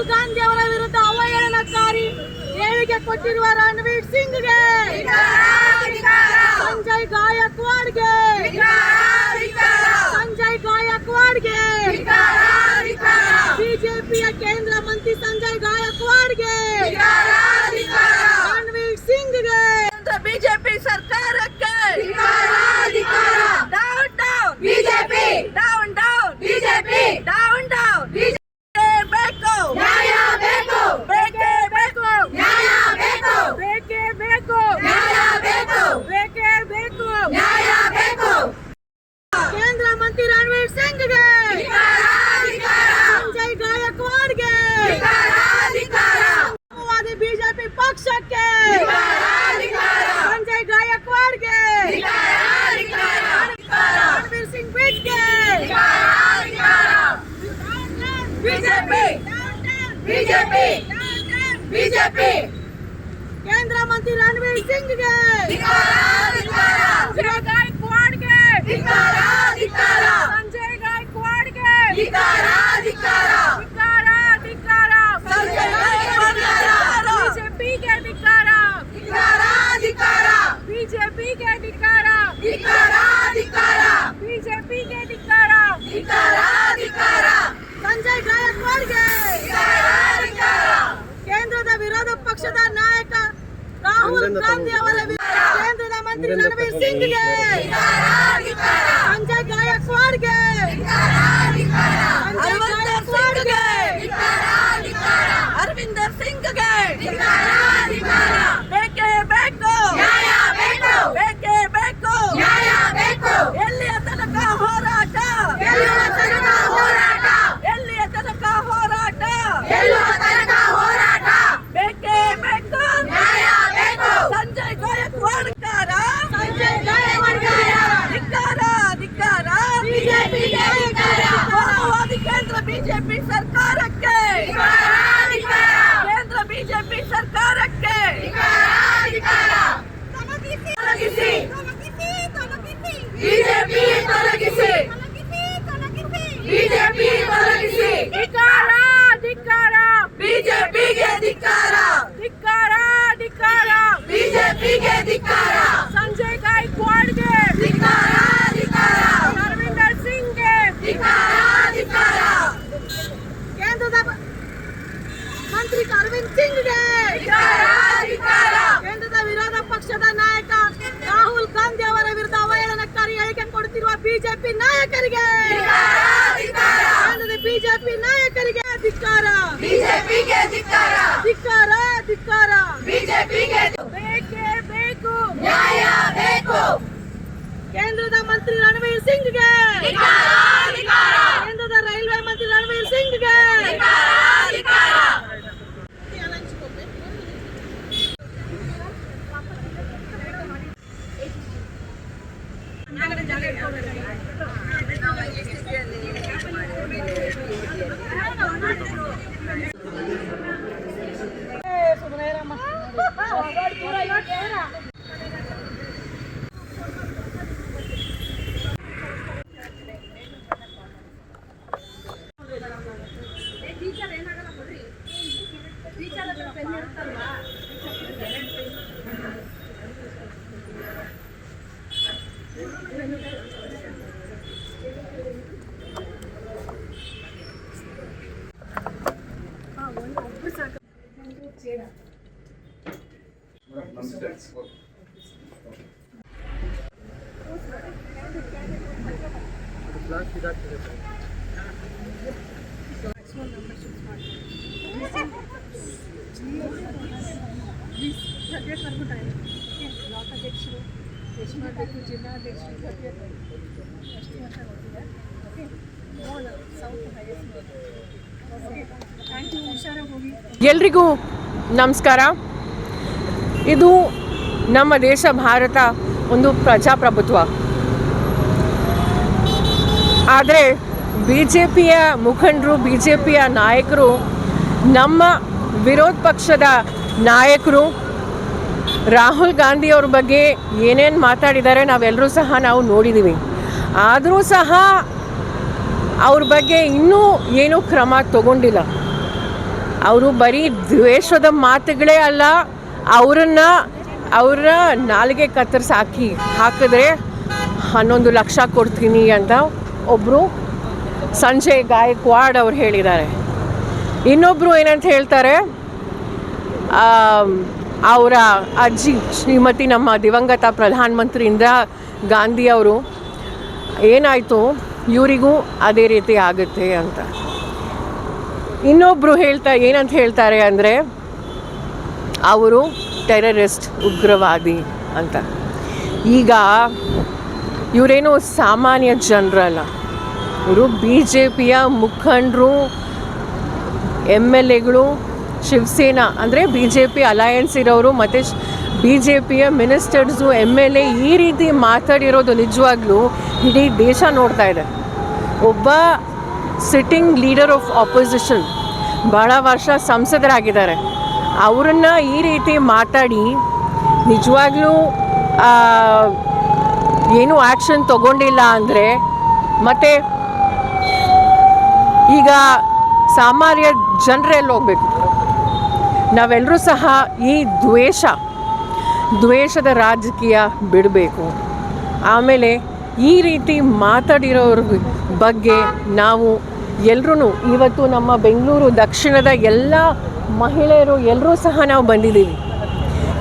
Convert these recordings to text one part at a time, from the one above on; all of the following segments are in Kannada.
ರಾಹುಲ್ ಗಾಂಧಿ ಅವರ ವಿರುದ್ಧ ಅವಹೇಳನಕಾರಿ ಹೇಳಿಕೆ ಕೊಟ್ಟಿರುವ ರಣವೀರ್ ಸಿಂಗ್ಗೆ ಸಂಜಯ್ ಗಾಯಕ್ವಾಡ್ಗೆ ಸಂಜಯ್ ಗಾಯಕ್ವಾಡ್ಗೆ ಬಿಜೆಪಿಯ ಕೇಂದ್ರ ಮಂತ್ರಿ ಸಂಜಯ್ ಗಾಯಕ್ವಾಡ್ಗೆ ರಣವೀರ್ ಸಿಂಗ್ಗೆ ಬಿಜೆಪಿ ಸರ್ಕಾರಕ್ಕೆ down down BJP. Down down BJP down down ಬೇಕು ನ್ಯಾಯ ಬೇಕು ಬೇಕೇ ಬೇಕು ನ್ಯಾಯ ಬೇಕು ಬೇಕೇ ಬೇಕು ನ್ಯಾಯ ಬೇಕು ಬೇಕೇ ಬೇಕು ನ್ಯಾಯ ಬೇಕು ಕೇಂದ್ರ ಮಂತ್ರಿ ರಣವೀರ್ ಸಿಂಗ್ಗೆ ಸಂಜಯ್ ಗಾಯಕ್ವಾಡ್ಗೆ ಮಾವೋವಾದಿ ಬಿಜೆಪಿ ಪಕ್ಷಕ್ಕೆ ಸಂಜಯ್ ಗಾಯಕ್ವಾಡ್ಗೆ ರಣವೀರ್ ಸಿಂಗ್ ಬಿಟ್ಗೆ ಬಿಜೆಪಿ ಬಿಜೆಪಿ ಬಿಜೆಪಿ ಕೇಂದ್ರ ಮಂತ್ರಿ ರಣವೀರ್ ಸಿಂಗ್ಗೆ ಸಂಜಯ್ ಗಾಯಕ್ವಾಡ್ಗೆ ಸಂಜಯ್ ಗಾಯಕ್ವಾಡ್ಗೆ ಧಿಕ್ಕಾರ ಧಿಕ್ಕಾರ ಸಂಜಯ್ ಗಾಯಕ್ವಾಡ್ ಬಿಜೆಪಿಗೆ ಧಿಕ್ಕಾರ ಬಿಜೆಪಿಗೆ ಧಿಕ್ಕಾರ ಬಿಜೆಪಿಗೆ ಧಿಕ್ಕಾರ ಸಂಜಯ್ ಗಾಯಕ್ವಾಡ್ಗೆ ಕೇಂದ್ರದ ವಿರೋಧ ಪಕ್ಷದ ನಾಯಕ ರಾಹುಲ್ ಗಾಂಧಿ ಅವರ ವಿರುದ್ಧ ಕೇಂದ್ರದ ಮಂತ್ರಿ ರಣವೀರ್ ಸಿಂಗ್ಗೆ ಸಂಜಯ್ ಗಾಯಕ್ವಾಡ್ಗೆ ಸಂಜಯ್ ಗಾಯಕ್ವಾಡ್ಗೆ ಅರವಿಂದರ್ ಸಿಂಗ್ಗೆ ಬೇಕೇ ಬೇಕು ಬೇಕೇ ಬೇಕು ಎಲ್ಲಿಯ ತನಕ ಹೋರಾಟ ಎಲ್ಲಿಯ ತನಕ ಹೋರಾಟ ಬೇಕೇ ಬೇಕು ಸಂಜಯ್ ಗಾಯಕ್ವಾಡ್ಕಾರ ಧಿಕ್ಕಾರ ಧಿಕ್ಕಾರ ಬಿಜೆಪಿಗೆ ಧಿಕ್ಕಾರ. ಮಾವೋವಾದಿ ಕೇಂದ್ರ ಬಿಜೆಪಿ ಸರ್ಕಾರಕ್ಕೆ ಕೇಂದ್ರ ಬಿಜೆಪಿ ಸರ್ಕಾರಕ್ಕೆ ತೊಲಗಿಸಿ. ಬಿಜೆಪಿ ತೊಲಗಿಸಿ ಬಿಜೆಪಿ ತೊಲಗಿಸಿ ಧಿಕ್ಕಾರ ಧಿಕ್ಕಾರ ಬಿಜೆಪಿಗೆ ಧಿಕ್ಕಾರ ಧಿಕ್ಕಾರ ಧಿಕ್ಕಾರ ಬಿಜೆಪಿಗೆ ಧಿಕ್ಕಾರ ಸಂಜಯ್ ಗಾಯಕ್ವಾಡ್ಗೆ ಧಿಕ್ಕಾರ ಧಿಕ್ಕಾರ ಅರವಿಂದರ್ ಸಿಂಗ್ಗೆ ಧಿಕ್ಕಾರ ಧಿಕ್ಕಾರ ಕೇಂದ್ರದ ಮಂತ್ರಿ ಅರವಿಂದ್ ಸಿಂಗ್ಗೆ ಧಿಕ್ಕಾರ ಧಿಕ್ಕಾರ ಕೇಂದ್ರದ ವಿರೋಧ ಪಕ್ಷದ ನಾಯಕ ರಾಹುಲ್ ಗಾಂಧಿ ಅವರ ವಿರುದ್ಧ ಅವಹೇಳನಕಾರಿ ಹೇಳಿಕೆ ಕೊಡುತ್ತಿರುವ ಬಿಜೆಪಿ ನಾಯಕರಿಗೆ ಕೇಂದ್ರದ ಬಿಜೆಪಿ ನಾಯಕರಿಗೆ ಧಿಕ್ಕಾರ ಬಿಜೆಪಿಗೆ ಧಿಕ್ಕಾರ. ಧಿಕ್ಕಾರ ಧಿಕ್ಕಾರ. ಬಿಜೆಪಿಗೆ ಬೇಕೇ ಬೇಕು. ನ್ಯಾಯ ಬೇಕು. ಕೇಂದ್ರದ ಮಂತ್ರಿ ರಣವೀರ್ ಸಿಂಗ್ಗೆ ಧಿಕ್ಕಾರ ಧಿಕ್ಕಾರ ಕೇಂದ್ರದ ರೈಲ್ವೆ ಮಂತ್ರಿ ರಣವೀರ್ ಸಿಂಗ್ಗೆ ಧಿಕ್ಕಾರ ಬ್ಲಾಕ್ ಅಧ್ಯಕ್ಷರು ಎಷ್ಟು ಮಾಡಬೇಕು, ಜಿಲ್ಲಾಧ್ಯಕ್ಷರು ಬಗ್ಗೆ ಎಷ್ಟು ಅಂತ ಗೊತ್ತಿದೆ. Okay south highest thank you ಹುಷಾರಾಗಿ ಹೋಗಿ. ಎಲ್ರಿಗೂ ನಮಸ್ಕಾರ. ಇದು ನಮ್ಮ ದೇಶ ಭಾರತ ಒಂದು ಪ್ರಜಾಪ್ರಭುತ್ವ. ಆದರೆ ಬಿ ಜೆ ಪಿಯ ಮುಖಂಡರು ಬಿ ಜೆ ಪಿಯ ನಾಯಕರು, ನಮ್ಮ ವಿರೋಧ ಪಕ್ಷದ ನಾಯಕರು ರಾಹುಲ್ ಗಾಂಧಿ ಅವ್ರ ಬಗ್ಗೆ ಏನೇನು ಮಾತಾಡಿದ್ದಾರೆ ನಾವೆಲ್ಲರೂ ಸಹ ನಾವು ನೋಡಿದ್ದೀವಿ ಆದರೂ ಸಹ ಅವ್ರ ಬಗ್ಗೆ ಇನ್ನೂ ಏನೂ ಕ್ರಮ ತಗೊಂಡಿಲ್ಲ. ಅವರು ಬರೀ ದ್ವೇಷದ ಮಾತುಗಳೇ ಅಲ್ಲ, ಅವರನ್ನು ಅವರ ನಾಲಿಗೆ ಕತ್ತರಿಸಿ ಹಾಕಿ ಹಾಕಿದ್ರೆ ಹನ್ನೊಂದು ಲಕ್ಷ ಕೊಡ್ತೀನಿ ಅಂತ ಒಬ್ಬರು ಸಂಜಯ್ ಗಾಯಕ್ವಾಡ್ ಅವ್ರು ಹೇಳಿದ್ದಾರೆ. ಇನ್ನೊಬ್ಬರು ಏನಂತ ಹೇಳ್ತಾರೆ ಅವರ ಅಜ್ಜಿ ಶ್ರೀಮತಿ ನಮ್ಮ ದಿವಂಗತ ಪ್ರಧಾನಮಂತ್ರಿ ಇಂದಿರಾ ಗಾಂಧಿ ಅವರು, ಏನಾಯಿತು? ಇವರಿಗೂ ಅದೇ ರೀತಿ ಆಗುತ್ತೆ ಅಂತ. ಇನ್ನೊಬ್ಬರು ಹೇಳ್ತಾ, ಏನಂತ ಹೇಳ್ತಾರೆ ಅಂದರೆ, ಅವರು ಟೆರರಿಸ್ಟ್, ಉಗ್ರವಾದಿ ಅಂತ. ಈಗ ಇವರೇನು ಸಾಮಾನ್ಯ ಜನರಲ್ಲ. ಇವರು ಬಿ ಜೆ ಪಿಯ ಮುಖಂಡರು, ಎಂ ಎಲ್ ಎಗಳು ಶಿವಸೇನಾ, ಅಂದರೆ ಬಿ ಜೆ ಪಿ ಅಲಯನ್ಸ್ ಇರೋರು ಮತ್ತು ಬಿ ಜೆ ಪಿಯ ಮಿನಿಸ್ಟರ್ಸು ಎಂ ಎಲ್ ಎ ಈ ರೀತಿ ಮಾತಾಡಿರೋದು ನಿಜವಾಗ್ಲೂ ಇಡೀ ದೇಶ ನೋಡ್ತಾ ಇದೆ. ಒಬ್ಬ ಸಿಟ್ಟಿಂಗ್ ಲೀಡರ್ ಆಫ್ ಆಪೋಸಿಷನ್ ಭಾಳ ವರ್ಷ ಸಂಸದರಾಗಿದ್ದಾರೆ. ಅವರನ್ನು ಈ ರೀತಿ ಮಾತಾಡಿ ನಿಜವಾಗ್ಲೂ ಏನೂ ಆ್ಯಕ್ಷನ್ ತಗೊಂಡಿಲ್ಲ ಅಂದರೆ ಮತ್ತು ಈಗ ಸಾಮಾನ್ಯ ಜನರೆಲ್ಲ ಹೋಗ್ಬೇಕು. ನಾವೆಲ್ಲರೂ ಸಹ ಈ ದ್ವೇಷ, ದ್ವೇಷದ ರಾಜಕೀಯ ಬಿಡಬೇಕು. ಆಮೇಲೆ ಈ ರೀತಿ ಮಾತಾಡಿರೋರ ಬಗ್ಗೆ ನಾವು ಎಲ್ಲರೂ ಇವತ್ತು ನಮ್ಮ ಬೆಂಗಳೂರು ದಕ್ಷಿಣದ ಎಲ್ಲ ಮಹಿಳೆಯರು ಎಲ್ಲರೂ ಸಹ ನಾವು ಬಂದಿದ್ದೀವಿ.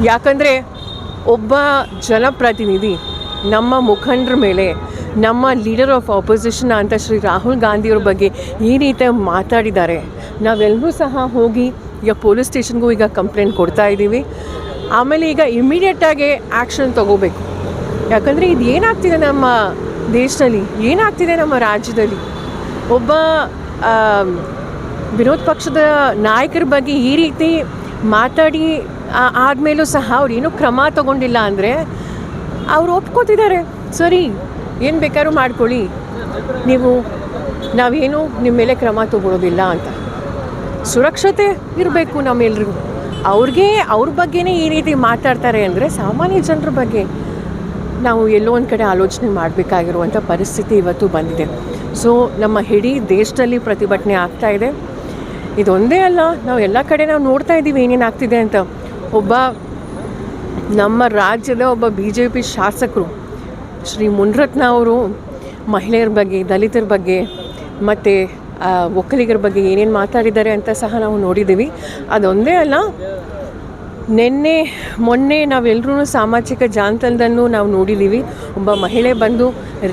ಯಾಕಂದರೆ ಒಬ್ಬ ಜನಪ್ರತಿನಿಧಿ ನಮ್ಮ ಮುಖಂಡರ ಮೇಲೆ, ನಮ್ಮ ಲೀಡರ್ ಆಫ್ ಆಪೋಸಿಷನ್ ಅಂತ ಶ್ರೀ ರಾಹುಲ್ ಗಾಂಧಿಯವ್ರ ಬಗ್ಗೆ ಈ ರೀತಿ ಮಾತಾಡಿದ್ದಾರೆ. ನಾವೆಲ್ಲರೂ ಸಹ ಹೋಗಿ ಈಗ ಪೊಲೀಸ್ ಸ್ಟೇಷನ್ಗೂ ಈಗ ಕಂಪ್ಲೇಂಟ್ ಕೊಡ್ತಾ ಇದ್ದೀವಿ. ಆಮೇಲೆ ಈಗ ಇಮಿಡಿಯೇಟಾಗಿ ಆ್ಯಕ್ಷನ್ ತಗೋಬೇಕು. ಯಾಕಂದರೆ ಇದು ಏನಾಗ್ತಿದೆ ನಮ್ಮ ದೇಶದಲ್ಲಿ, ಏನಾಗ್ತಿದೆ ನಮ್ಮ ರಾಜ್ಯದಲ್ಲಿ? ಒಬ್ಬ ವಿರೋಧ ಪಕ್ಷದ ನಾಯಕರ ಬಗ್ಗೆ ಈ ರೀತಿ ಮಾತಾಡಿ ಆದಮೇಲೂ ಸಹ ಅವ್ರು ಏನೂ ಕ್ರಮ ತಗೊಂಡಿಲ್ಲ ಅಂದರೆ ಅವ್ರು ಒಪ್ಕೋತಿದ್ದಾರೆ. ಸರಿ, ಏನು ಬೇಕಾದ್ರೂ ಮಾಡ್ಕೊಳ್ಳಿ. ನೀವು, ನಾವೇನು ನಿಮ್ಮ ಮೇಲೆ ಕ್ರಮ ತಗೊಳ್ಳೋದಿಲ್ಲ ಅಂತ. ಸುರಕ್ಷತೆ ಇರಬೇಕು ನಮ್ಮೆಲ್ರಿಗೂ. ಅವ್ರಿಗೆ, ಅವ್ರ ಬಗ್ಗೆನೇ ಈ ರೀತಿ ಮಾತಾಡ್ತಾರೆ ಅಂದರೆ ಸಾಮಾನ್ಯ ಜನರ ಬಗ್ಗೆ ನಾವು ಎಲ್ಲೋ ಒಂದು ಕಡೆ ಆಲೋಚನೆ ಮಾಡಬೇಕಾಗಿರುವಂಥ ಪರಿಸ್ಥಿತಿ ಇವತ್ತು ಬಂದಿದೆ. ಸೊ ನಮ್ಮ ಇಡೀ ದೇಶದಲ್ಲಿ ಪ್ರತಿಭಟನೆ ಆಗ್ತಾ ಇದೆ. ಇದೊಂದೇ ಅಲ್ಲ, ನಾವು ಎಲ್ಲ ಕಡೆ ನಾವು ನೋಡ್ತಾ ಇದ್ದೀವಿ ಏನೇನು ಆಗ್ತಿದೆ ಅಂತ. ಒಬ್ಬ ನಮ್ಮ ರಾಜ್ಯದ ಒಬ್ಬ ಬಿ ಜೆ ಪಿ ಶಾಸಕರು, ಶ್ರೀ ಮುನ್ರತ್ನ ಅವರು ಮಹಿಳೆಯರ ಬಗ್ಗೆ, ದಲಿತರ ಬಗ್ಗೆ, ಮತ್ತು ಒಕ್ಕಲಿಗರ ಬಗ್ಗೆ ಏನೇನು ಮಾತಾಡಿದ್ದಾರೆ ಅಂತ ಸಹ ನಾವು ನೋಡಿದ್ದೀವಿ. ಅದೊಂದೇ ಅಲ್ಲ, ನಿನ್ನೆ, ಮೊನ್ನೆ ನಾವೆಲ್ಲರೂ ಸಾಮಾಜಿಕ ಜಾಲತಾಣದಲ್ಲೂ ನಾವು ನೋಡಿದ್ದೀವಿ. ಒಬ್ಬ ಮಹಿಳೆ ಬಂದು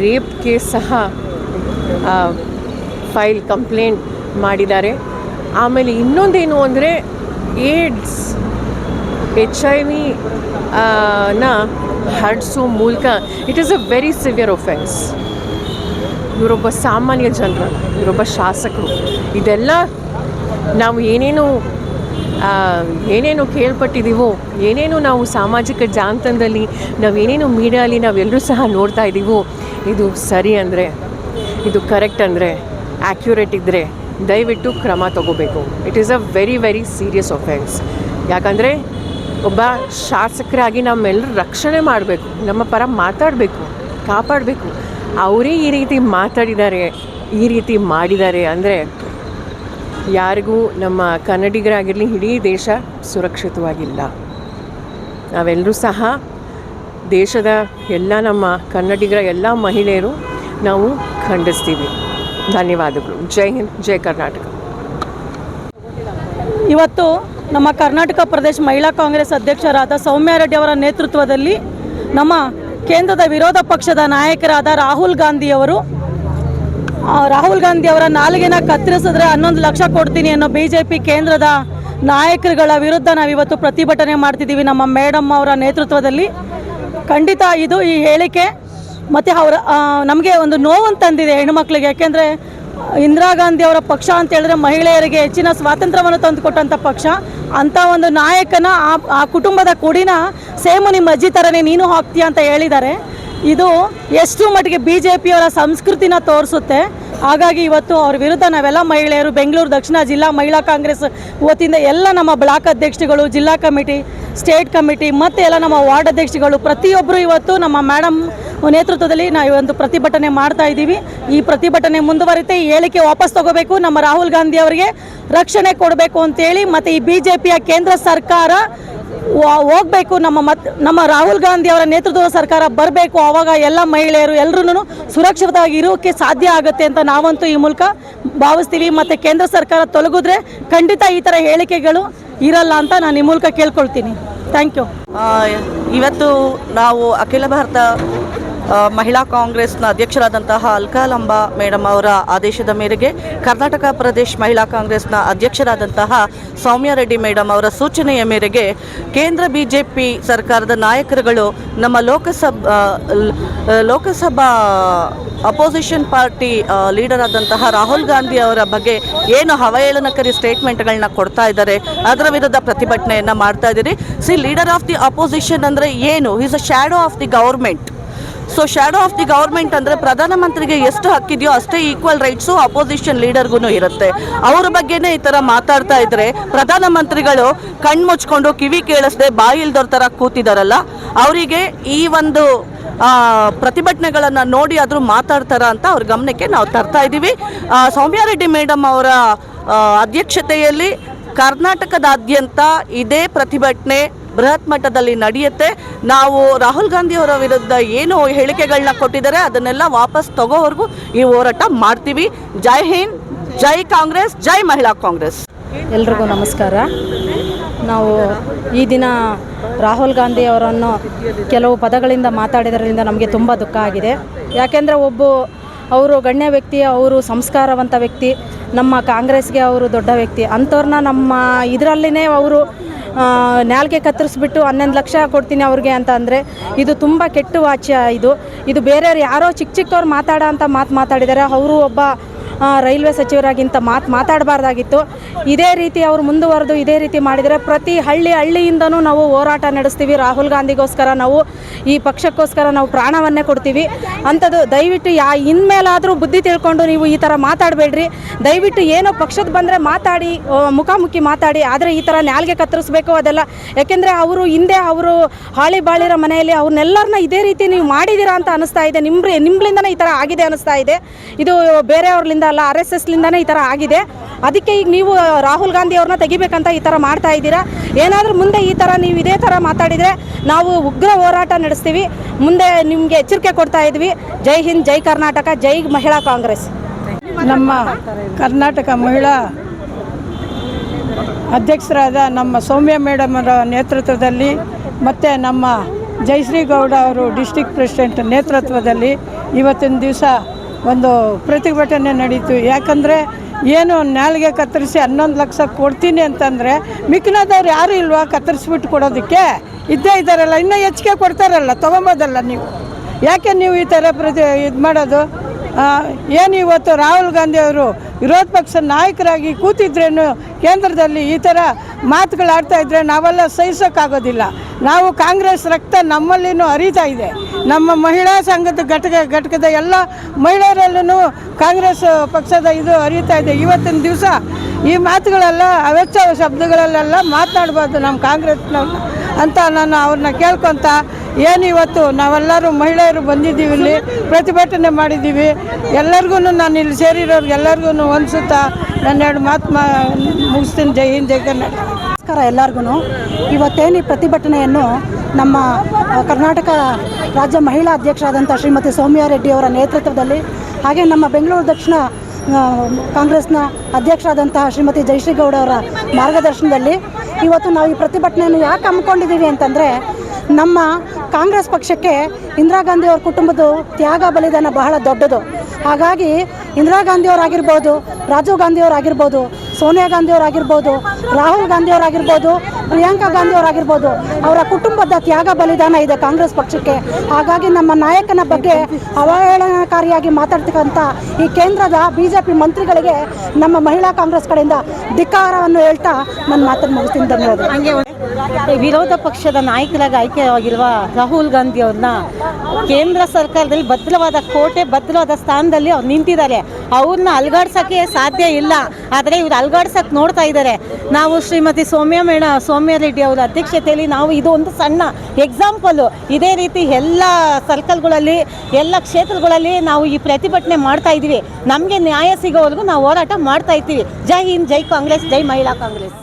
ರೇಪ್ ಕೇಸ್ ಸಹ ಫೈಲ್, ಕಂಪ್ಲೇಂಟ್ ಮಾಡಿದ್ದಾರೆ. ಆಮೇಲೆ ಇನ್ನೊಂದೇನು ಅಂದರೆ, ಏಡ್ಸ್, ಎಚ್ ಐ ವಿ ನ ಹರಡಿಸೋ ಮೂಲಕ it is a very severe offence ಇವರೊಬ್ಬ ಸಾಮಾನ್ಯ ಜನರು, ಇವರೊಬ್ಬ ಶಾಸಕರು, ಇದೆಲ್ಲ ನಾವು ಏನೇನು ಏನೇನು ಕೇಳ್ಪಟ್ಟಿದ್ದೀವೋ ಏನೇನು ನಾವು ಸಾಮಾಜಿಕ ಜಾನತಾಣದಲ್ಲಿ ನಾವು ಏನೇನು ಮೀಡಿಯಾಲಿ ನಾವೆಲ್ಲರೂ ಸಹ ನೋಡ್ತಾ ಇದ್ದೀವೋ ಇದು ಸರಿ ಅಂದರೆ, ಇದು ಕರೆಕ್ಟ್ ಅಂದರೆ ಆ್ಯಕ್ಯುರೇಟ್ ಇದ್ದರೆ ದಯವಿಟ್ಟು ಕ್ರಮ ತಗೋಬೇಕು. It is a very very serious offence ಯಾಕಂದರೆ ಒಬ್ಬ ಶಾಸಕರಾಗಿ ನಮ್ಮೆಲ್ಲರೂ ರಕ್ಷಣೆ ಮಾಡಬೇಕು, ನಮ್ಮ ಪರ ಮಾತಾಡಬೇಕು, ಕಾಪಾಡಬೇಕು. ಅವರೇ ಈ ರೀತಿ ಮಾತಾಡಿದ್ದಾರೆ, ಈ ರೀತಿ ಮಾಡಿದ್ದಾರೆ ಅಂದರೆ ಯಾರಿಗೂ ನಮ್ಮ ಕನ್ನಡಿಗರಾಗಿರಲಿ, ಇಡೀ ದೇಶ ಸುರಕ್ಷಿತವಾಗಿಲ್ಲ. ನಾವೆಲ್ಲರೂ ಸಹ ದೇಶದ ಎಲ್ಲ ನಮ್ಮ ಕನ್ನಡಿಗರ ಎಲ್ಲ ಮಹಿಳೆಯರು ನಾವು ಖಂಡಿಸ್ತೀವಿ. ಧನ್ಯವಾದಗಳು. ಜೈ ಹಿಂದ್, ಜೈ ಕರ್ನಾಟಕ. ಇವತ್ತು ನಮ್ಮ ಕರ್ನಾಟಕ ಪ್ರದೇಶ ಮಹಿಳಾ ಕಾಂಗ್ರೆಸ್ ಅಧ್ಯಕ್ಷರಾದ ಸೌಮ್ಯ ರೆಡ್ಡಿ ಅವರ ನೇತೃತ್ವದಲ್ಲಿ ನಮ್ಮ ಕೇಂದ್ರದ ವಿರೋಧ ಪಕ್ಷದ ನಾಯಕರಾದ ರಾಹುಲ್ ಗಾಂಧಿಯವರು ಅವರು ರಾಹುಲ್ ಗಾಂಧಿ ಅವರ ನಾಲಿಗೆನ ಕತ್ತರಿಸಿದ್ರೆ ಹನ್ನೊಂದು ಲಕ್ಷ ಕೊಡ್ತೀನಿ ಅನ್ನೋ ಬಿ ಜೆ ಪಿ ಕೇಂದ್ರದ ನಾಯಕರುಗಳ ವಿರುದ್ಧ ನಾವಿವತ್ತು ಪ್ರತಿಭಟನೆ ಮಾಡ್ತಿದ್ದೀವಿ ನಮ್ಮ ಮೇಡಮ್ ಅವರ ನೇತೃತ್ವದಲ್ಲಿ. ಖಂಡಿತ ಇದು ಈ ಹೇಳಿಕೆ. ಮತ್ತು ಅವರ ನಮಗೆ ಒಂದು ನೋವನ್ನು ತಂದಿದೆ ಹೆಣ್ಣುಮಕ್ಳಿಗೆ ಯಾಕೆಂದರೆ ಇಂದಿರಾ ಗಾಂಧಿ ಅವರ ಪಕ್ಷ ಅಂತ ಹೇಳಿದ್ರೆ ಮಹಿಳೆಯರಿಗೆ ಹೆಚ್ಚಿನ ಸ್ವಾತಂತ್ರ್ಯವನ್ನು ತಂದುಕೊಟ್ಟಂಥ ಪಕ್ಷ. ಅಂಥ ಒಂದು ನಾಯಕನ ಆ ಆ ಕುಟುಂಬದ ಕುಡಿನ ಸೇಮು ನಿಮ್ಮ ಅಜ್ಜಿ ಥರನೇ ನೀನು ಹಾಕ್ತೀಯ ಅಂತ ಹೇಳಿದ್ದಾರೆ. ಇದು ಎಷ್ಟು ಮಟ್ಟಿಗೆ ಬಿ ಜೆ ಪಿಯವರ ಸಂಸ್ಕೃತಿನ ತೋರಿಸುತ್ತೆ. ಹಾಗಾಗಿ ಇವತ್ತು ಅವ್ರ ವಿರುದ್ಧ ನಾವೆಲ್ಲ ಮಹಿಳೆಯರು, ಬೆಂಗಳೂರು ದಕ್ಷಿಣ ಜಿಲ್ಲಾ ಮಹಿಳಾ ಕಾಂಗ್ರೆಸ್ ವತಿಯಿಂದ ಎಲ್ಲ ನಮ್ಮ ಬ್ಲಾಕ್ ಅಧ್ಯಕ್ಷಗಳು, ಜಿಲ್ಲಾ ಕಮಿಟಿ, ಸ್ಟೇಟ್ ಕಮಿಟಿ, ಮತ್ತು ಎಲ್ಲ ನಮ್ಮ ವಾರ್ಡ್ ಅಧ್ಯಕ್ಷಗಳು ಪ್ರತಿಯೊಬ್ಬರು ಇವತ್ತು ನಮ್ಮ ಮೇಡಮ್ ನೇತೃತ್ವದಲ್ಲಿ ನಾವು ಒಂದು ಪ್ರತಿಭಟನೆ ಮಾಡ್ತಾ ಇದ್ದೀವಿ. ಈ ಪ್ರತಿಭಟನೆ ಮುಂದುವರಿತೆ, ಈ ಹೇಳಿಕೆ ವಾಪಸ್ ತಗೋಬೇಕು. ನಮ್ಮ ರಾಹುಲ್ ಗಾಂಧಿ ಅವರಿಗೆ ರಕ್ಷಣೆ ಕೊಡಬೇಕು ಅಂತೇಳಿ ಮತ್ತು ಈ ಬಿ ಜೆ ಪಿಯ ಕೇಂದ್ರ ಸರ್ಕಾರ ಹೋಗ್ಬೇಕು. ನಮ್ಮ ಮತ್, ನಮ್ಮ ರಾಹುಲ್ ಗಾಂಧಿ ಅವರ ನೇತೃತ್ವದ ಸರ್ಕಾರ ಬರಬೇಕು. ಆವಾಗ ಎಲ್ಲ ಮಹಿಳೆಯರು ಎಲ್ಲರೂ ಸುರಕ್ಷಿತವಾಗಿ ಇರೋಕ್ಕೆ ಸಾಧ್ಯ ಆಗುತ್ತೆ ಅಂತ ನಾವಂತೂ ಈ ಮೂಲಕ ಭಾವಿಸ್ತೀವಿ. ಮತ್ತು ಕೇಂದ್ರ ಸರ್ಕಾರ ತೊಲಗಿದ್ರೆ ಖಂಡಿತ ಈ ಥರ ಹೇಳಿಕೆಗಳು ಇರಲ್ಲ ಅಂತ ನಾನು ಈ ಮೂಲಕ ಕೇಳ್ಕೊಳ್ತೀನಿ. Thank you. ಇವತ್ತು ನಾವು ಅಖಿಲ ಭಾರತ ಮಹಿಳಾ ಕಾಂಗ್ರೆಸ್ನ ಅಧ್ಯಕ್ಷರಾದಂತಹ ಅಲ್ಕಾಲಂಬ ಮೇಡಮ್ ಅವರ ಆದೇಶದ ಮೇರೆಗೆ ಕರ್ನಾಟಕ ಪ್ರದೇಶ್ ಮಹಿಳಾ ಕಾಂಗ್ರೆಸ್ನ ಅಧ್ಯಕ್ಷರಾದಂತಹ ಸೌಮ್ಯ ರೆಡ್ಡಿ ಮೇಡಮ್ ಅವರ ಸೂಚನೆಯ ಮೇರೆಗೆ ಕೇಂದ್ರ ಬಿಜೆಪಿ ಸರ್ಕಾರದ ನಾಯಕರುಗಳು ನಮ್ಮ Lok Sabha Lok Sabha opposition party leader ಆದಂತಹ ರಾಹುಲ್ ಗಾಂಧಿ ಅವರ ಬಗ್ಗೆ ಏನು ಹವಹೇಳನಕರಿ ಸ್ಟೇಟ್ಮೆಂಟ್ಗಳನ್ನ ಕೊಡ್ತಾ ಇದ್ದಾರೆ, ಅದರ ವಿರುದ್ಧ ಪ್ರತಿಭಟನೆಯನ್ನ ಮಾಡ್ತಾ ಇದ್ದೀರಿ. See, leader of the opposition ಅಂದ್ರೆ ಏನು? Is a shadow of the government so shadow of the government ಅಂದರೆ ಪ್ರಧಾನಮಂತ್ರಿಗೆ ಎಷ್ಟು ಹಕ್ಕಿದೆಯೋ ಅಷ್ಟೇ ಈಕ್ವಲ್ ರೈಟ್ಸು ಅಪೋಸಿಷನ್ ಲೀಡರ್ಗೂ ಇರುತ್ತೆ. ಅವ್ರ ಬಗ್ಗೆನೇ ಈ ಥರ ಮಾತಾಡ್ತಾ ಇದ್ರೆ ಪ್ರಧಾನಮಂತ್ರಿಗಳು ಕಣ್ಮುಚ್ಕೊಂಡು ಕಿವಿ ಕೇಳಿಸದೆ ಬಾಯಿ ಥರ ಕೂತಿದಾರಲ್ಲ, ಅವರಿಗೆ ಈ ಒಂದು ಪ್ರತಿಭಟನೆಗಳನ್ನು ನೋಡಿ ಆದರೂ ಮಾತಾಡ್ತಾರ ಅಂತ ಅವ್ರ ಗಮನಕ್ಕೆ ನಾವು ತರ್ತಾ ಇದ್ದೀವಿ ಸೌಮ್ಯಾರೆಡ್ಡಿ ರೆಡ್ಡಿ ಮೇಡಮ್ ಅವರ ಅಧ್ಯಕ್ಷತೆಯಲ್ಲಿ ಕರ್ನಾಟಕದಾದ್ಯಂತ ಇದೇ ಪ್ರತಿಭಟನೆ ಬೃಹತ್ ಮಟ್ಟದಲ್ಲಿ ನಡೆಯುತ್ತೆ. ನಾವು ರಾಹುಲ್ ಗಾಂಧಿ ಅವರ ವಿರುದ್ಧ ಏನು ಹೇಳಿಕೆಗಳನ್ನ ಕೊಟ್ಟಿದ್ದಾರೆ, ಅದನ್ನೆಲ್ಲ ವಾಪಸ್ ತಗೋವರೆಗೂ ಈ ಹೋರಾಟ ಮಾಡ್ತೀವಿ. ಜೈ ಹಿಂದ್, ಜೈ ಕಾಂಗ್ರೆಸ್, ಜೈ ಮಹಿಳಾ ಕಾಂಗ್ರೆಸ್. ಎಲ್ರಿಗೂ ನಮಸ್ಕಾರ. ನಾವು ಈ ದಿನ ರಾಹುಲ್ ಗಾಂಧಿ ಅವರನ್ನು ಕೆಲವು ಪದಗಳಿಂದ ಮಾತಾಡಿದ್ರಿಂದ ನಮಗೆ ತುಂಬ ದುಃಖ ಆಗಿದೆ. ಯಾಕೆಂದರೆ ಒಬ್ಬ ಅವರು ಗಣ್ಯ ವ್ಯಕ್ತಿ, ಅವರು ಸಂಸ್ಕಾರವಂತ ವ್ಯಕ್ತಿ, ನಮ್ಮ ಕಾಂಗ್ರೆಸ್ಗೆ ಅವರು ದೊಡ್ಡ ವ್ಯಕ್ತಿ. ಅಂಥವ್ರನ್ನ ನಮ್ಮ ಇದರಲ್ಲಿನೇ ಅವರು ನಾಲ್ಗೆ ಕತ್ತರಿಸ್ಬಿಟ್ಟು ಹನ್ನೊಂದು ಲಕ್ಷ ಕೊಡ್ತೀನಿ ಅವ್ರಿಗೆ ಅಂತ ಅಂದರೆ ಇದು ತುಂಬ ಕೆಟ್ಟ ವಾಚ್ಯ ಇದು. ಇದು ಬೇರೆಯವ್ರು ಯಾರೋ ಚಿಕ್ಕ ಚಿಕ್ಕವ್ರು ಮಾತಾಡೋ ಅಂತ ಮಾತು ಮಾತಾಡಿದ್ದಾರೆ ಅವರು ಒಬ್ಬ ರೈಲ್ವೆ ಸಚಿವರಾಗಿಂತ ಮಾತು ಮಾತಾಡಬಾರ್ದಾಗಿತ್ತು. ಇದೇ ರೀತಿ ಅವರು ಮುಂದುವರೆದು ಇದೇ ರೀತಿ ಮಾಡಿದರೆ ಪ್ರತಿ ಹಳ್ಳಿ ಹಳ್ಳಿಯಿಂದನೂ ನಾವು ಹೋರಾಟ ನಡೆಸ್ತೀವಿ. ರಾಹುಲ್ ಗಾಂಧಿಗೋಸ್ಕರ ನಾವು ಈ ಪಕ್ಷಕ್ಕೋಸ್ಕರ ನಾವು ಪ್ರಾಣವನ್ನೇ ಕೊಡ್ತೀವಿ. ಅಂಥದ್ದು ದಯವಿಟ್ಟು ಯಾ ಇನ್ಮೇಲಾದರೂ ಬುದ್ಧಿ ತಿಳ್ಕೊಂಡು ನೀವು ಈ ಥರ ಮಾತಾಡಬೇಡ್ರಿ. ದಯವಿಟ್ಟು ಏನೋ ಪಕ್ಷದ ಬಂದರೆ ಮಾತಾಡಿ ಮುಖಾಮುಖಿ ಮಾತಾಡಿ. ಆದರೆ ಈ ಥರ ನ್ಯಾಲ್ಗೆ ಕತ್ತರಿಸ್ಬೇಕು ಅದೆಲ್ಲ. ಯಾಕೆಂದರೆ ಅವರು ಹಿಂದೆ ಅವರು ಹಾಳಿ ಬಾಳಿರೋ ಮನೆಯಲ್ಲಿ ಅವ್ರನ್ನೆಲ್ಲರನ್ನ ಇದೇ ರೀತಿ ನೀವು ಮಾಡಿದ್ದೀರಾ ಅಂತ ಅನಿಸ್ತಾ ಇದೆ. ನಿಮ್ಮ ಈ ಥರ ಆಗಿದೆ ಅನಿಸ್ತಾ ಇದೆ. ಇದು ಬೇರೆಯವ್ರಲಿಂದ ಅಲ್ಲ ಆರ್ ಎಸ್ ಎಸ್ಲಿಂದನೇ ಈ ಥರ ಆಗಿದೆ. ಅದಕ್ಕೆ ಈಗ ನೀವು ರಾಹುಲ್ ಗಾಂಧಿ ಅವ್ರನ್ನ ತೆಗಿಬೇಕಂತ ಈ ಥರ ಮಾಡ್ತಾ ಇದ್ದೀರಾ? ಏನಾದರೂ ಮುಂದೆ ಈ ಥರ ನೀವು ಇದೇ ಥರ ಮಾತಾಡಿದರೆ ನಾವು ಉಗ್ರ ಹೋರಾಟ ನಡೆಸ್ತೀವಿ. ಮುಂದೆ ನಿಮಗೆ ಎಚ್ಚರಿಕೆ ಕೊಡ್ತಾ ಇದ್ವಿ. ಜೈ ಹಿಂದ್, ಜೈ ಕರ್ನಾಟಕ, ಜೈ ಮಹಿಳಾ ಕಾಂಗ್ರೆಸ್. ನಮ್ಮ ಕರ್ನಾಟಕ ಮಹಿಳಾ ಅಧ್ಯಕ್ಷರಾದ ನಮ್ಮ ಸೌಮ್ಯ ಅವರ ನೇತೃತ್ವದಲ್ಲಿ ಮತ್ತು ನಮ್ಮ ಜಯಶ್ರೀ ಗೌಡ ಅವರು ಡಿಸ್ಟಿಕ್ ಪ್ರೆಸಿಡೆಂಟ್ ನೇತೃತ್ವದಲ್ಲಿ ಇವತ್ತಿನ ದಿವಸ ಒಂದು ಪ್ರತಿಭಟನೆ ನಡೀತು. ಯಾಕಂದರೆ ಏನು ನಾಲ್ಗೆ ಕತ್ತರಿಸಿ ಹನ್ನೊಂದು ಲಕ್ಷ ಕೊಡ್ತೀನಿ ಅಂತಂದರೆ ಮಿಕ್ಕಿನದವ್ರು ಯಾರು ಇಲ್ವಾ ಕತ್ತರಿಸ್ಬಿಟ್ಟು ಕೊಡೋದಕ್ಕೆ? ಇದ್ದೇ ಇದ್ದಾರಲ್ಲ, ಇನ್ನೂ ಹೆಚ್ಚಿಗೆ ಕೊಡ್ತಾರಲ್ಲ, ತೊಗೊಬೋದಲ್ಲ ನೀವು? ಯಾಕೆ ನೀವು ಈ ಥರ ಪ್ರತಿ ಇದು ಮಾಡೋದು? ಏನು ಇವತ್ತು ರಾಹುಲ್ ಗಾಂಧಿ ಅವರು ವಿರೋಧ ಪಕ್ಷ ನಾಯಕರಾಗಿ ಕೂತಿದ್ರೇನು ಕೇಂದ್ರದಲ್ಲಿ ಈ ಥರ ಮಾತುಗಳಾಡ್ತಾ ಇದ್ರೆ ನಾವೆಲ್ಲ ಸಹಿಸೋಕ್ಕಾಗೋದಿಲ್ಲ. ನಾವು ಕಾಂಗ್ರೆಸ್ ರಕ್ತ ನಮ್ಮಲ್ಲಿನೂ ಅರಿತಾ ಇದೆ. ನಮ್ಮ ಮಹಿಳಾ ಸಂಘದ ಘಟಕ, ಘಟಕದ ಎಲ್ಲ ಮಹಿಳೆಯರಲ್ಲೂ ಕಾಂಗ್ರೆಸ್ ಪಕ್ಷದ ಇದು ಅರಿತಾ ಇದೆ. ಇವತ್ತಿನ ದಿವಸ ಈ ಮಾತುಗಳೆಲ್ಲ, ಅವೆಚ್ಚ ಶಬ್ದಗಳಲ್ಲೆಲ್ಲ ಮಾತನಾಡ್ಬಾರ್ದು ನಮ್ಮ ಕಾಂಗ್ರೆಸ್ನವ್ರನ್ನ ಅಂತ ನಾನು ಅವ್ರನ್ನ ಕೇಳ್ಕೊತ ಏನು ಇವತ್ತು ನಾವೆಲ್ಲರೂ ಮಹಿಳೆಯರು ಬಂದಿದ್ದೀವಿ ಇಲ್ಲಿ, ಪ್ರತಿಭಟನೆ ಮಾಡಿದ್ದೀವಿ. ಎಲ್ಲರಿಗೂ ನಾನು ಇಲ್ಲಿ ಸೇರಿರೋರ್ಗೆ ಎಲ್ಲರಿಗೂ ಸುತ್ತ ನನ್ನ ಎರಡು ಮಾತು ಮಾ, ಮುಗಿಸ್ತೀನಿ. ಜೈ ಹಿಂದ್, ಜೈ ಕರ್ನಾಟಕ. ನಮಸ್ಕಾರ ಎಲ್ಲರಿಗೂ ಇವತ್ತೇನು ಈ ಪ್ರತಿಭಟನೆಯನ್ನು ನಮ್ಮ ಕರ್ನಾಟಕ ರಾಜ್ಯ ಮಹಿಳಾ ಅಧ್ಯಕ್ಷರಾದಂಥ ಶ್ರೀಮತಿ ಸೌಮ್ಯಾ ರೆಡ್ಡಿ ಅವರ ನೇತೃತ್ವದಲ್ಲಿ, ಹಾಗೆ ನಮ್ಮ ಬೆಂಗಳೂರು ದಕ್ಷಿಣ ಕಾಂಗ್ರೆಸ್ನ ಅಧ್ಯಕ್ಷರಾದಂತಹ ಶ್ರೀಮತಿ ಜಯಶ್ರೀ ಗೌಡ ಅವರ ಮಾರ್ಗದರ್ಶನದಲ್ಲಿ, ಇವತ್ತು ನಾವು ಈ ಪ್ರತಿಭಟನೆಯನ್ನು ಯಾಕೆ ಹಮ್ಮಿಕೊಂಡಿದ್ದೀವಿ ಅಂತಂದರೆ, ನಮ್ಮ ಕಾಂಗ್ರೆಸ್ ಪಕ್ಷಕ್ಕೆ ಇಂದಿರಾ ಗಾಂಧಿ ಅವ್ರ ಕುಟುಂಬದ ತ್ಯಾಗ ಬಲಿದಾನ ಬಹಳ ದೊಡ್ಡದು. ಹಾಗಾಗಿ ಇಂದಿರಾ ಗಾಂಧಿಯವರಾಗಿರ್ಬೋದು ರಾಜೀವ್ ಗಾಂಧಿಯವರಾಗಿರ್ಬೋದು ಸೋನಿಯಾ ಗಾಂಧಿಯವರಾಗಿರ್ಬೋದು ರಾಹುಲ್ ಗಾಂಧಿಯವರಾಗಿರ್ಬೋದು ಪ್ರಿಯಾಂಕಾ ಗಾಂಧಿಯವರಾಗಿರ್ಬೋದು ಅವರ ಕುಟುಂಬದ ತ್ಯಾಗ ಬಲಿದಾನ ಇದೆ ಕಾಂಗ್ರೆಸ್ ಪಕ್ಷಕ್ಕೆ. ಹಾಗಾಗಿ ನಮ್ಮ ನಾಯಕನ ಬಗ್ಗೆ ಅವಹೇಳನಕಾರಿಯಾಗಿ ಮಾತಾಡ್ತಕ್ಕಂಥ ಈ ಕೇಂದ್ರದ ಬಿ ಜೆ ಪಿ ಮಂತ್ರಿಗಳಿಗೆ ನಮ್ಮ ಮಹಿಳಾ ಕಾಂಗ್ರೆಸ್ ಕಡೆಯಿಂದ ಧಿಕ್ಕಾರವನ್ನು ಹೇಳ್ತಾ ನನ್ನ ಮಾತನ್ನು ಮುಗಿಸ್ತೀನಿ. ಧನ್ಯವಾದ ವಿರೋಧ ಪಕ್ಷದ ನಾಯಕರಾಗಿ ಆಯ್ಕೆಯಾಗಿರುವ ರಾಹುಲ್ ಗಾಂಧಿ ಅವ್ರನ್ನ ಕೇಂದ್ರ ಸರ್ಕಾರದಲ್ಲಿ ಭದ್ರವಾದ ಕೋಟೆ, ಭದ್ರವಾದ ಸ್ಥಾನದಲ್ಲಿ ಅವ್ರು ನಿಂತಿದ್ದಾರೆ. ಅವ್ರನ್ನ ಅಲ್ಗಾಡ್ಸೋಕ್ಕೆ ಸಾಧ್ಯ ಇಲ್ಲ. ಆದರೆ ಇವ್ರು ಅಲ್ಗಾಡ್ಸಕ್ಕೆ ನೋಡ್ತಾ ಇದ್ದಾರೆ. ನಾವು ಶ್ರೀಮತಿ ಸೌಮ್ಯ ಮೇಣ, ಸೌಮ್ಯ ರೆಡ್ಡಿ ಅವರ ಅಧ್ಯಕ್ಷತೆಯಲ್ಲಿ ನಾವು ಇದು ಒಂದು ಸಣ್ಣ ಎಕ್ಸಾಂಪಲು ಇದೇ ರೀತಿ ಎಲ್ಲ ಸರ್ಕಲ್ಗಳಲ್ಲಿ ಎಲ್ಲ ಕ್ಷೇತ್ರಗಳಲ್ಲಿ ನಾವು ಈ ಪ್ರತಿಭಟನೆ ಮಾಡ್ತಾ ಇದ್ದೀವಿ. ನಮಗೆ ನ್ಯಾಯ ಸಿಗೋವರೆಗೂ ನಾವು ಹೋರಾಟ ಮಾಡ್ತಾ ಇದ್ದೀವಿ ಜೈ ಹಿಂದ್, ಜೈ ಕಾಂಗ್ರೆಸ್, ಜೈ ಮಹಿಳಾ ಕಾಂಗ್ರೆಸ್.